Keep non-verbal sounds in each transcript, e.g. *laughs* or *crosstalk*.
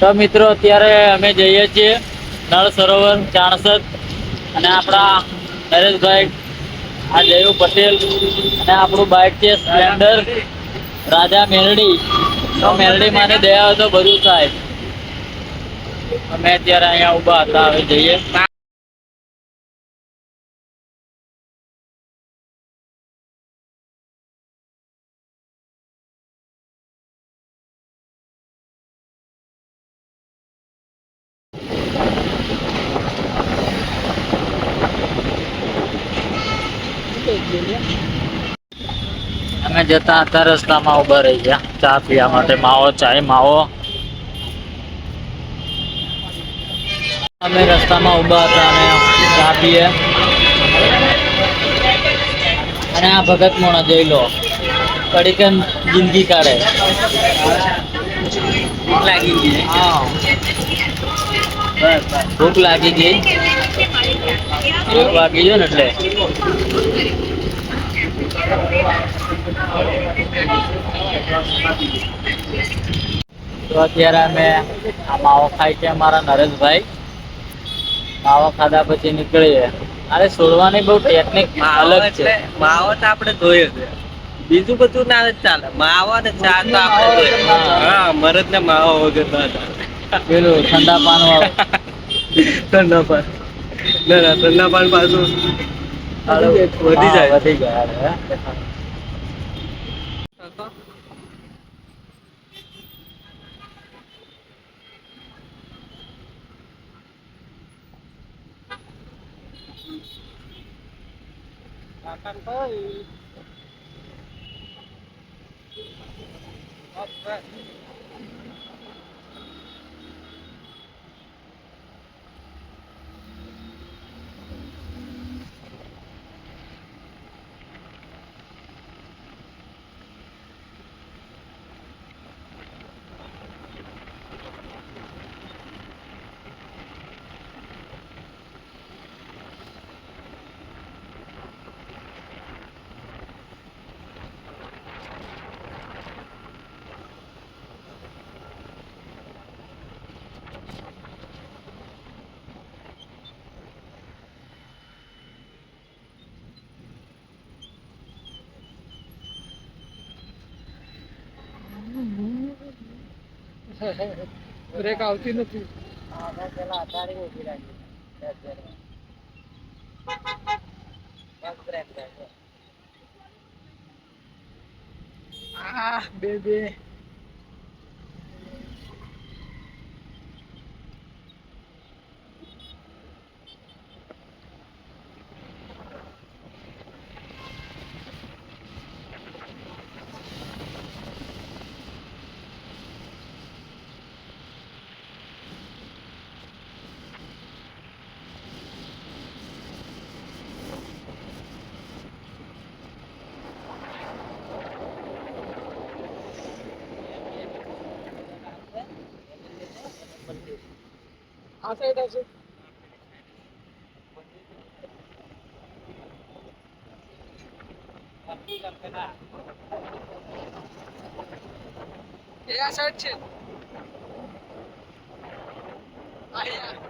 તો મિત્રો, અત્યારે અમે જઈએ છીએ નળ સરોવર, ચાણસદ અને આપણા નરેશભાઈ, આ જયુ પટેલ અને આપણું બાઇક છે સ્પ્લેન્ડર રાજા મેરડી. તો મેરડી માને દયા હતો બધું થાય. અમે અત્યારે અહીંયા ઊભા હતા, હવે જઈએ. અમે જતા હતા રસ્તામાં ઊભા રહી ગયા. ચા પીવા માટે માવો ચાય માવો. અમે રસ્તામાં ઊભા હતા અને ચા પીએ. અને આ ભગત મોણા જોઈ લો. કડીકન જિંદગી કાઢે. ભૂખ લાગી ગઈ. હા. ભૂખ લાગી ગઈ. ભૂખ લાગી ગયો ને એટલે. તો અત્યારે અમે આ માવો ખાઈ છે અમારા નરેશભાઈ. માવો ખાધા પછી નીકળીએ. અરે છોડવાની બહુ ટેકનિક અલગ છે. માવો તો આપણે જોઈએ છે. બીજું બધું ના ચાલે. માવો ને ચા તો આપણે હા. મરદ ને માવો. વગર ના ચાલે. પેલું ઠંડા પાન વાળું ઠંડા પાન. ના ના ઠંડા પાન પાછું વધી જાય. વધી વધી જાય હવે. *laughs* બ્રેક આવતી નથી. પેલા અટાડી ઊભી રાખી. બે બે. આ સાઈડ આવશે એ આ સાઈડ છે અહીંયા આ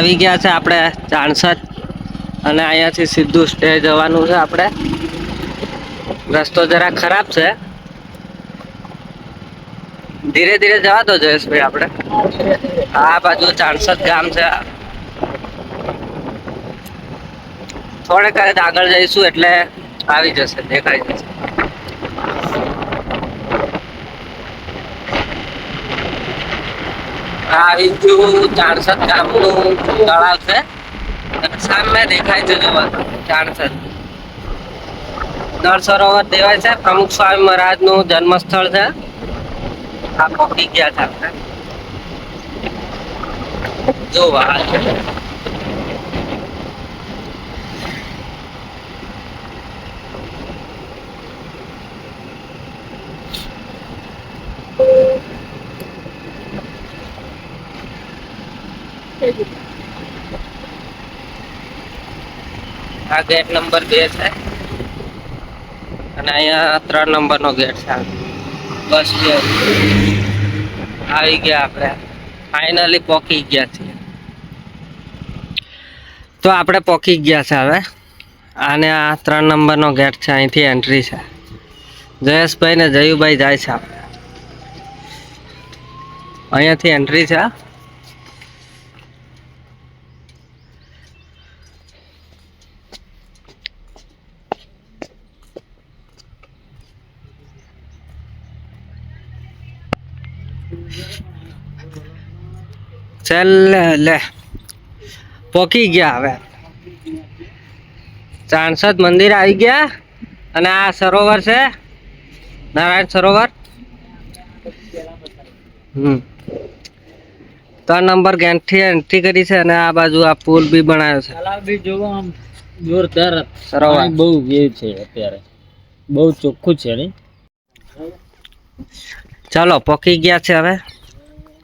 આવી ગયા છે આપણે ચાણસદ અને અહીંયાથી સીધું સ્ટે જવાનું છે આપણે. રસ્તો જરા ખરાબ છે. ધીરે ધીરે જવા દો જયેશભાઈ આપણે. આ બાજુ ચાણસદ ગામ છે. થોડેક આગળ જઈશું એટલે આવી જશે, દેખાઈ જશે. આ બીજું ચાણસદ ગામનું તળાવ છે. સામે દેખાય છે જોવા. ચાણસદ નળ સરોવર દેવાય છે. પ્રમુખ સ્વામી મહારાજનું જન્મસ્થળ છે. આ પહોંચી ગયા છે જોવા ગેટ નંબર બે છે. અને અહીંયા ત્રણ નંબર નો ગેટ છે. બસ આવી ગયા આપણે. ફાઇનલી પોકી ગયા છીએ. તો આપણે પોકી ગયા છે હવે. અને આ ત્રણ નંબર નો ગેટ છે, અહીંથી એન્ટ્રી છે. જયેશભાઈ ને જયુભાઈ જાય છે આપણે. અહીંયાથી એન્ટ્રી છે. ચાલ લે. પોકી ગયા હવે. ચાણસદ મંદિર આવી ગયા અને આ સરોવર છે. નારાયણ સરોવર. હમ. ત્રણ નંબર ગેટથી એન્ટ્રી કરી છે અને આ બાજુ આ પુલ બી બનાવ્યો છે. તલાવ બી જોવો આમ જોરદાર. સરોવર. બહુ વેવ છે અત્યારે. બહુ ચોખ્ખું છે ચાલો પોકી ગયા છે હવે.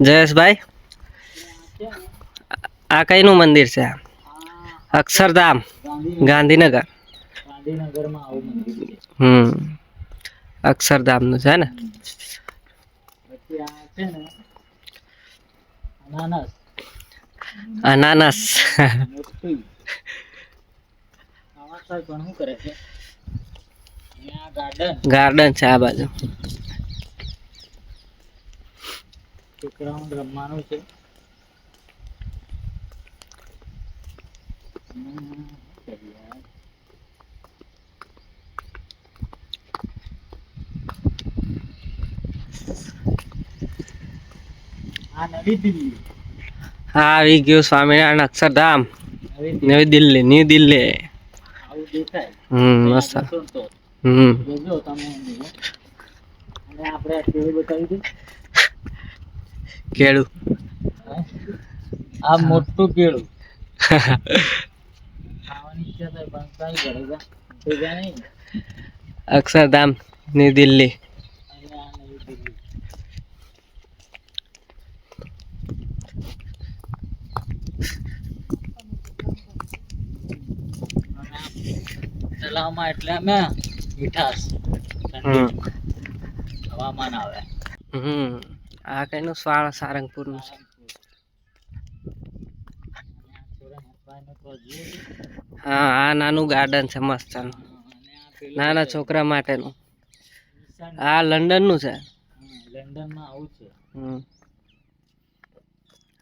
જયેશભાઈ. આ કઈનું મંદિર છે? અક્ષરધામ, ગાંધીનગર. હમ. અક્ષરધામનું છે ને? અનાનસ. ગાર્ડન છે આ બાજુ. રમવાનું છે હમ, શું કરીએ યાર? આ નવી દિલ્હી હા આવી ગયો સ્વામિનારાયણ અક્ષરધામ. નવી દિલ્હી ન્યુ દિલ્હી. હમ મસ્ત. હમ. કેળું આ મોટું કેળું. *laughs* ખાવાની ઈચ્છા થાય પણ કઈ કરે જા તો જા નહીં અક્ષરધામ ન્યૂ દિલ્હી અને આ નવી દિલ્હી અને આ તલાવમાં એટલે અમે મીઠાશ હમ હવામાન આવે હમ આ કઈનું સ્વાળ સારંગપુરનું છે હા, આ નાનું ગાર્ડન છે મસ્ત નાના છોકરા માટેનું. આ લંડનનું છે? લંડનમાં છે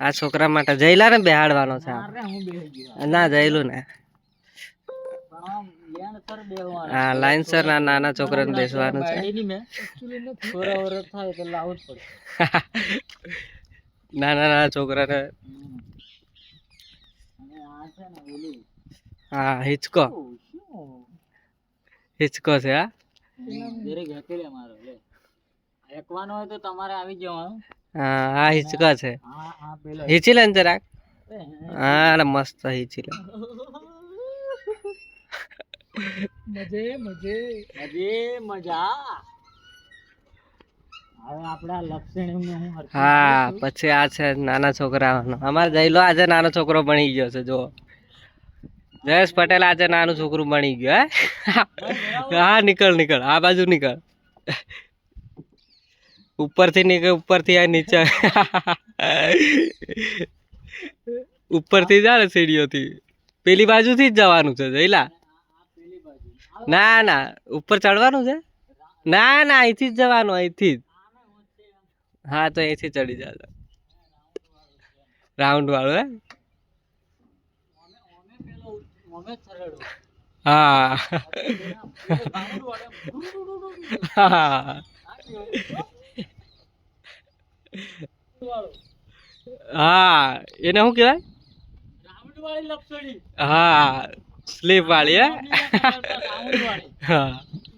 આ છોકરા માટે જઈલા ને બેહાડવાનો છે ના જઈલું ને. હા, લાઈન ના નાના છોકરાને બેસવાનું છે. નાના નાના છોકરાને હમ. અને આ છે ને ઓલું હા હિચકો. શું શું? હિચકો છે હા? દરેક હકેલે મારો લે. એકવાનો હોય તો તમારે આવી જવાનું હા? આ હિચકો છે. હા હા પેલો હિચી લે ને જરાક હા અરે મસ્ત હિચી લે. મજે મજે. મજે મજા. હવે આપણા લક્ષણ હું હરખું હા પછી આ છે નાના છોકરાઓનો અમારે જઈલો આજે નાનો છોકરો બની ગયો છે જો જયેશ પટેલ આજે નાનું છોકરું બની ગયું, હે? હા, નીકળ નીકળ, આ બાજુ નીકળ. ઉપરથી નીકળ, ઉપરથી આ નીચે. ઉપરથી જા ને સીડીઓથી. પેલી બાજુથી જ જવાનું છે જઈલા ના ના, ઉપર ચડવાનું છે? ના ના, અહીંથી જ જવાનું, અહીંથી જ. હા, તો અહીંથી ચડી જજો. રાઉન્ડ વાળું, હે ઓમે પેલો ઓમે જ સરળ હોય. હા. એને શું લપસણી હા, સ્લીપ વાળી, હે?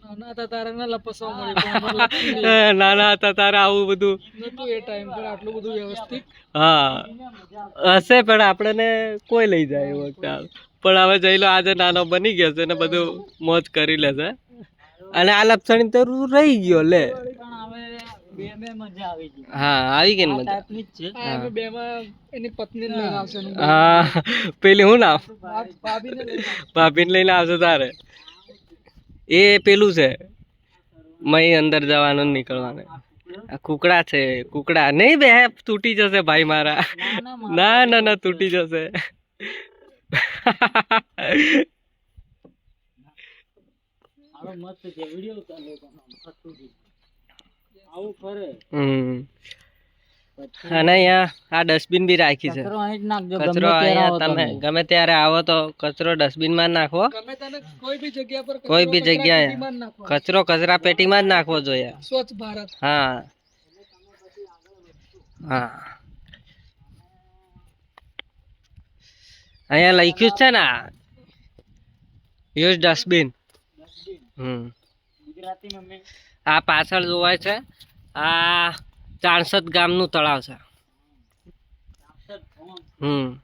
નાના હતા તારે ના લપસવા મળે નાના હતા તારે આવું બધું. હા. હશે, પણ આપણને કોઈ લઈ જાય એ વખતે. પણ હવે જઈ લો, આજે નાનો બની ગયો છે ને બધું મોજ કરી લેશે અને આ લપસણી તો રહી ગયો લે. હા, આવી પેલી હું નામ? ભાભીને લઈને આવશે તારે. એ પેલું છે. મય અંદર જવાનું ને નીકળવાનું. કુકડા છે, કુકડા. નહીં બે, તૂટી જશે ભાઈ મારા. ના ના ના, તૂટી જશે. મસ્ત છે વિડિયો ચાલે આવું ફરે. હમ. અને અહીંયા આ ડસ્ટબિન બી રાખી છે. કચરો અહીં જ નાખજો કચરો અહીંયા તમે ગમે ત્યારે આવો તો કચરો ડસ્ટબિનમાં નાખવો કોઈ બી જગ્યા પર કોઈ બી જગ્યાએ. કચરો કચરા પેટીમાં જ નાખવો જોઈએ. સ્વચ્છ ભારત. હા. હા. અહીંયા લખ્યું છે ને યુઝ ડસ્ટબિન હમ. આ પાછળ જોવાય છે. આ ચાણસદ ગામનું તળાવ છે. હમ.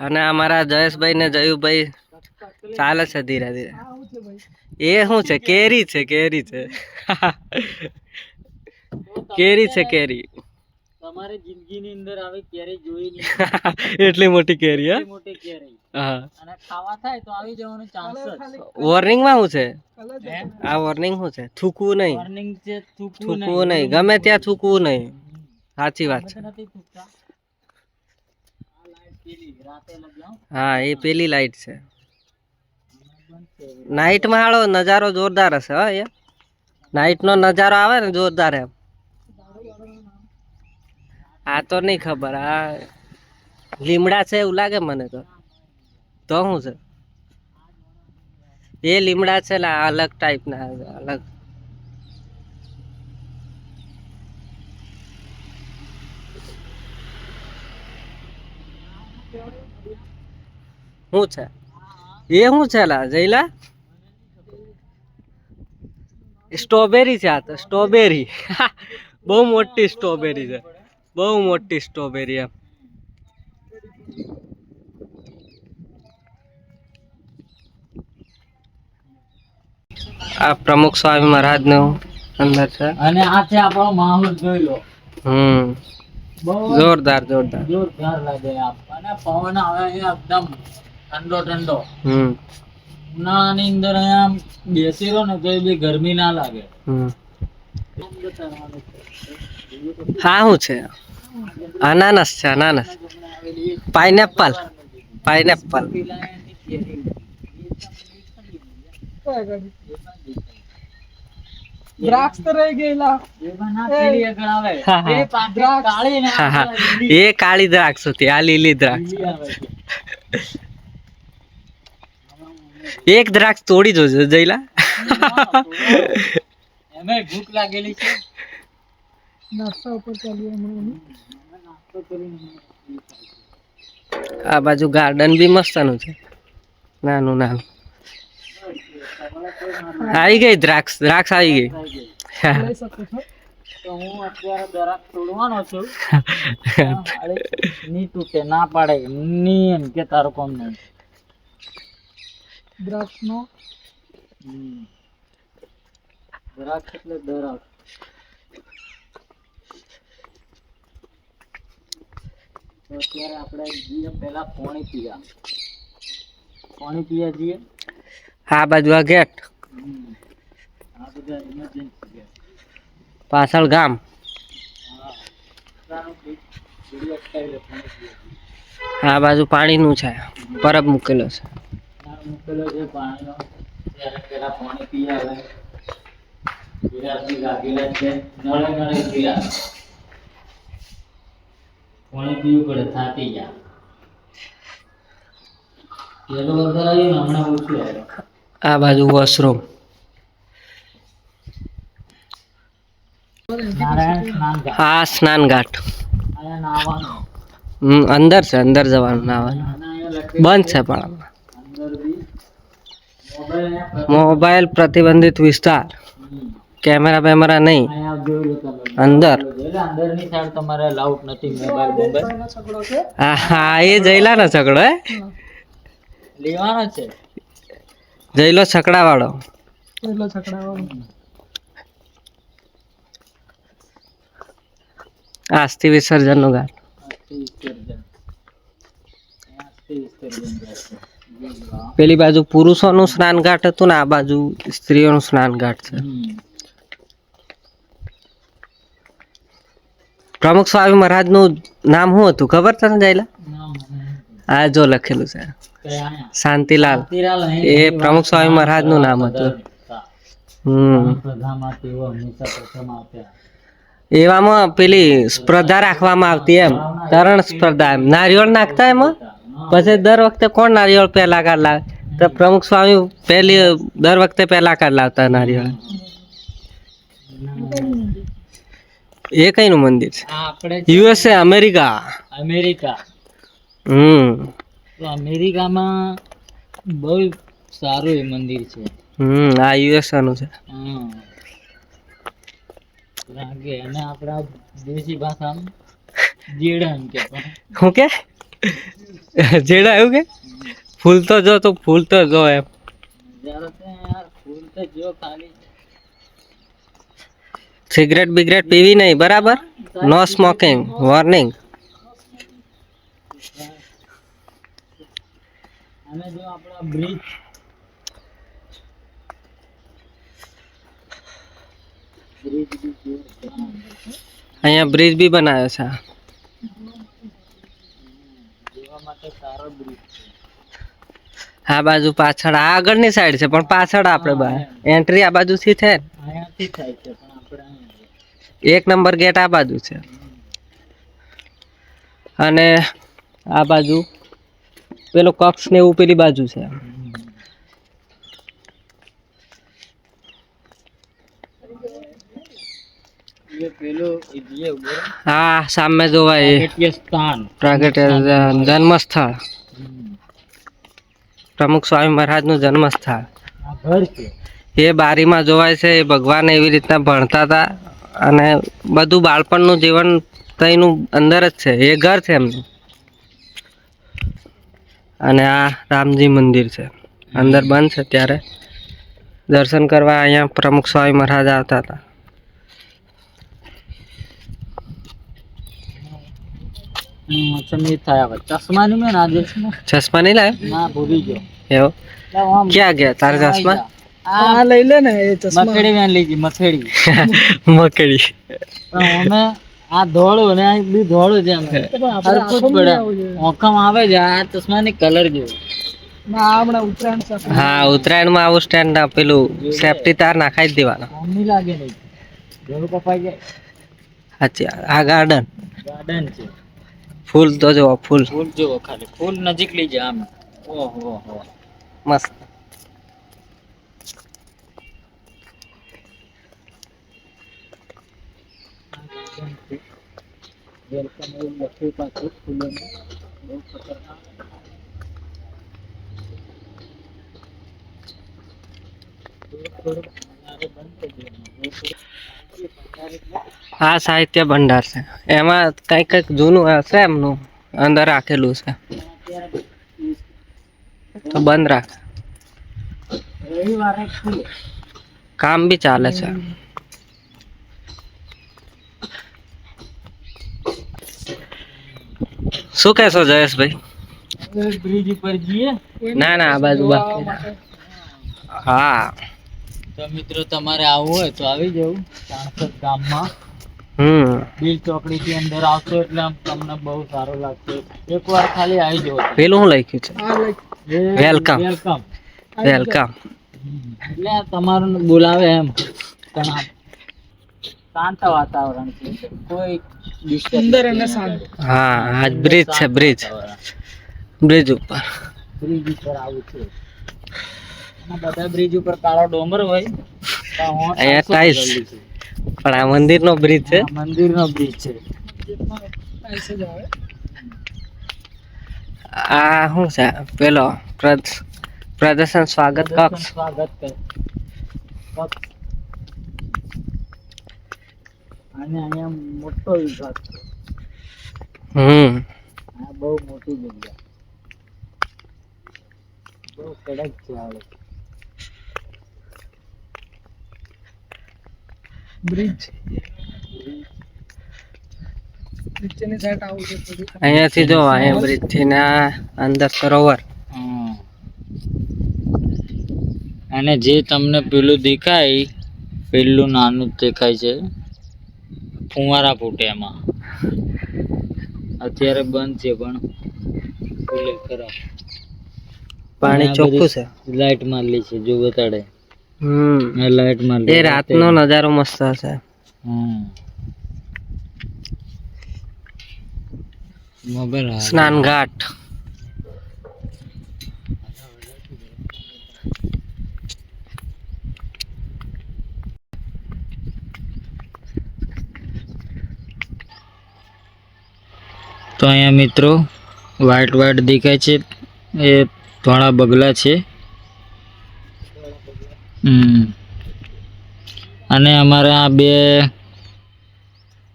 અને અમારા જયેશભાઈ ને જયુભાઈ ચાલે છે ધીરે ધીરે. એ શું છે? કેરી છે કેરી છે. *laughs* કેરી છે, કેરી. તમારી જિંદગીની અંદર આવી ક્યારેય જોઈ નહીં *laughs* એટલી મોટી કેરી હા? મોટી કેરી. હા. અને ખાવા થાય તો આવી જવાનો ચાન્સ જ. વોર્નિંગમાં શું છે? આ વોર્નિંગ શું છે? થૂકવું નહીં. વોર્નિંગ છે થૂકવું થૂકવું નહીં. ગમે ત્યાં થૂકવું નહીં. સાચી વાત છે. હા. એ પેલી લાઈટ છે. નાઈટમાં નાઇટમાં હાળો નજારો જોરદાર હશે હા એ નાઇટનો નજારો આવે ને જોરદાર એમ. આ તો નહીં ખબર, આ લીમડા છે એવું લાગે મને તો. તો શું છે? એ લીમડા છે આ અલગ ટાઈપના અલગ. શું છે? એ શું છે લા જઈલા સ્ટ્રોબેરી છે આ તો, સ્ટ્રોબેરી. *laughs* બહુ મોટી સ્ટ્રોબેરી છે. બહુ મોટી સ્ટ્રોબેરી એમ. આ પ્રમુખ સ્વામી મહારાજનું અંદર છે. અને આ છે આપણો માહોલ જોઈ લો. હમ. બહુ જોરદાર જોરદાર. જોરદાર લાગે આમ. અને પવન આવે એકદમ ઠંડો ઠંડો. હમ. ઉનાળાની અંદર અહીંયા આમ બેસી રહો ને તો એ બી ગરમી ના લાગે. હમ. હા શું છે. અનાનસ છે અનાનસ. Pineapple pineapple. એ કાળી દ્રાક્ષ હતી આ લીલી દ્રાક્ષ. એક દ્રાક્ષ તોડી જોજો જઈલા ભૂખ લાગેલી છે. નાસ્તા ઉપર ચાલીએ હમણાં આ બાજુ ગાર્ડન બી મસ્તનું છે. નાનું નાનું. આવી ગઈ દ્રાક્ષ દ્રાક્ષ આવી ગઈ. લઈ શકો છો. તો હું અત્યારે દરાક તોડવાનો છું. ની તૂટે ના પાડે ની એમ કે તારું કોમ નહીં. દ્રાક્ષ એટલે દ્રાક્ષ તો અત્યારે આપણે જઈએ પહેલા પાણી પીવા પાણી પીવા જઈએ. આ બાજુ ગેટ. આ બધા ઇમરજન્સી ગેટ. પાછળ ગામ. હા. આ બાજુ પાણીનું છે. પરબ મૂકેલો છે. મૂકેલો છે પાણીનો. ત્યારે પેલા પાણી પી આવે લાગેલા છે. નળે નળે ગિલાસ પાણી પીવું પડે થાકી જા. પેલો વગર આવ્યું ને હમણાં ઓછું આવે. આ બાજુ વોશરૂમ. હા સ્નાન ઘાટ હમ, અંદર છે અંદર જવાનું નાવાનું બંધ છે. પણ. મોબાઈલ પ્રતિબંધિત વિસ્તાર. કેમેરા બેમેરા નહીં. અંદર. અંદરની સાઈડ તમારે લાઉટ નથી મોબાઈલ મોબાઈલ એનો છકડો છે હા હા એ જયલા ને છકડો હે? લેવાનો છે. જઈલો છકડા વાળો જઈલો છકડા વાળો આસ્તિ વિસર્જન. નું. વાહ. પેલી બાજુ પુરુષોનું સ્નાન ઘાટ હતું ને આ બાજુ સ્ત્રીઓનું સ્નાન ઘાટ છે પ્રમુખ સ્વામી મહારાજનું નામ શું હતું? ખબર તને જઈલા ના આ જો લખેલું છે. શાંતિલાલ. એ પ્રમુખ સ્વામી મહારાજનું નામ હતું. હમ. એવામાં પેલી સ્પર્ધા રાખવામાં આવતી એમ. તરણ સ્પર્ધા એમ. નારિયેળ નાખતા એમાં પછી દર વખતે કોણ નારિયેળ પહેલા કાઢ લાવે? તો પ્રમુખ સ્વામી પહેલી દર વખતે પહેલા કાઢ લાવતા નારિયેળ. એ કઈનું મંદિર છે. આપણે યુએસએ અમેરિકા અમેરિકા હમ. તો અમેરિકામાં બહુ સારું એ મંદિર છે. હમ આ યુએસએ નું છે. લાગે અને આપણા દેશી ભાષામાં જેડા એમ કે હું કે? જેડા એવું કે? ફૂલ તો જો તો ફૂલ તો જો એમ. ફૂલ તો જો ખાલી. સિગરેટ બિગરેટ પીવી નહીં બરાબર? No smoking warning. અહીંયા બ્રિજ બી બનાવ્યો છે. આ બાજુ પાછળ આ આગળની સાઈડ છે પણ પાછળ આપણે બહાર. એન્ટ્રી આ બાજુથી છે? અહીંયાથી થાય છે પણ આપણે એક નંબર ગેટ આ બાજુ છે. અને આ બાજુ પેલો કક્ષ ને એવું પેલી બાજુ છે. હા સામે જોવાય એ. પ્રાગટ્ય સ્થાન પ્રાગટ્ય જન્મ સ્થળ હમ. પ્રમુખ સ્વામી મહારાજનું જન્મસ્થળ. આ ઘર છે. એ બારીમાં જોવાય છે એ ભગવાન એવી રીતના ભણતા હતા. અને બધું બાળપણનું જીવન તઈનું અંદર જ છે. એ ઘર છે એમનું. અને આ રામજી મંદિર છે. અંદર બંધ છે ત્યારે. દર્શન કરવા અહીંયા પ્રમુખ સ્વામી મહારાજ આવતા હતા. ચશ્મા નહીં લાવ્યો ક્યાં ગયા? તારા ચશ્મા? આ લઈ લે ને એ ચશ્મા. મથેડી વેન લીધી મથેડી. *laughs* મકડી. અમે આ ધોળું ને આ બી ધોળું છે અમે હરખું પડે. ઓખમ આવે છે આ ચશ્માની કલર જેવું. હા ઉત્તરાયણમાં આવું સ્ટેન્ડ પેલું સેફટી તાર નાખાઈ જ દેવાનો. મમ્મી લાગે નહીં. ધોળું કપાઈ જાય. સાચી આ ગાર્ડન ગાર્ડન છે. ફૂલ તો જોવો ફૂલ. ફૂલ જોવો ખાલી. ફૂલ નજીક લઈ જાય આમ. ઓહો હો. મસ્ત. વેલકમ. આ સાહિત્ય ભંડાર છે. એમાં કંઈક કંઈક જૂનું હશે એમનું? અંદર રાખેલું છે. તો બંધ રાખ. કામ બી ચાલે છે. શું કહેશો જયેશભાઈ? બ્રિજ ઉપર જઈએ ના ના આ બાજુ બાકી હા. તો મિત્રો તમારે આવવું હોય તો આવી જવું ચાણસદ ગામમાં. હમ. બીલ ચોકડી થી અંદર આવશો એટલે તમને બહુ સારું લાગશે. એક વાર ખાલી આવી જવો. પેલું શું લખ્યું છે? વેલકમ. વેલકમ. વેલકમ. એટલે તમારું બોલાવે એમ. પણ આ શાંત વાતાવરણ છે. કોઈ સુંદર અને શાંત. હા આ બ્રિજ છે બ્રિજ. બ્રિજ ઉપર. બ્રિજ ઉપર આવું છે. બધા બ્રિજ ઉપર કાળો ડોંગર હોય. તો હું અહીંયા છે. પણ આ મંદિરનો બ્રિજ છે. મંદિરનો બ્રિજ છે. આ શું છે? પેલો પ્રદ- પ્રદર્શન સ્વાગત કક્ષ. સ્વાગત કક્ષ. અને અહીંયા મોટો વિભાગ છે. હમ. આ બહુ મોટી જગ્યા. બહુ કડક છે આવે બ્રિજ અહીંયાથી જો અહીંયા બ્રિજથી ના અંદર સરોવર હમ. અને જે તમને પેલું દેખાય પેલું નાનું દેખાય છે. ફુવારા ફૂટે એમાં. અત્યારે બંધ છે પણ ખુલે ખરા પાણી ચોખ્ખું છે? લાઈટ મારેલી છે જો બતાડે. હમ. લાઈટ મારેલી એ રાતનો નજારો મસ્ત હશે. હમ. મોબાઈલ. સ્નાન ઘાટ તો અહીંયા મિત્રો વાઈટ વાઈટ દેખાય છે. એ ધોળા બગલા છે. અને અમારે આ બે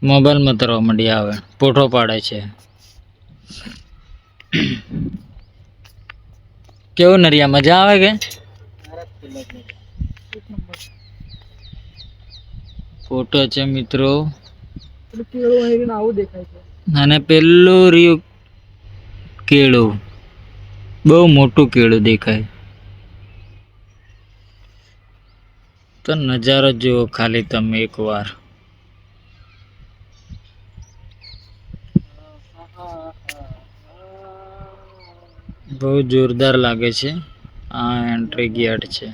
મોબાઈલમાં તરવા માંડી આવે. પોઠો પાડે છે. કેવું નરિયા, મજા આવે કે? ફોટો છે મિત્રો. અને પેલું રહ્યું કેળું. બહુ મોટું કેળું દેખાય. તો નજારો જુઓ ખાલી તમે એકવાર. બહુ જોરદાર લાગે છે. આ એન્ટ્રી ગેટ છે.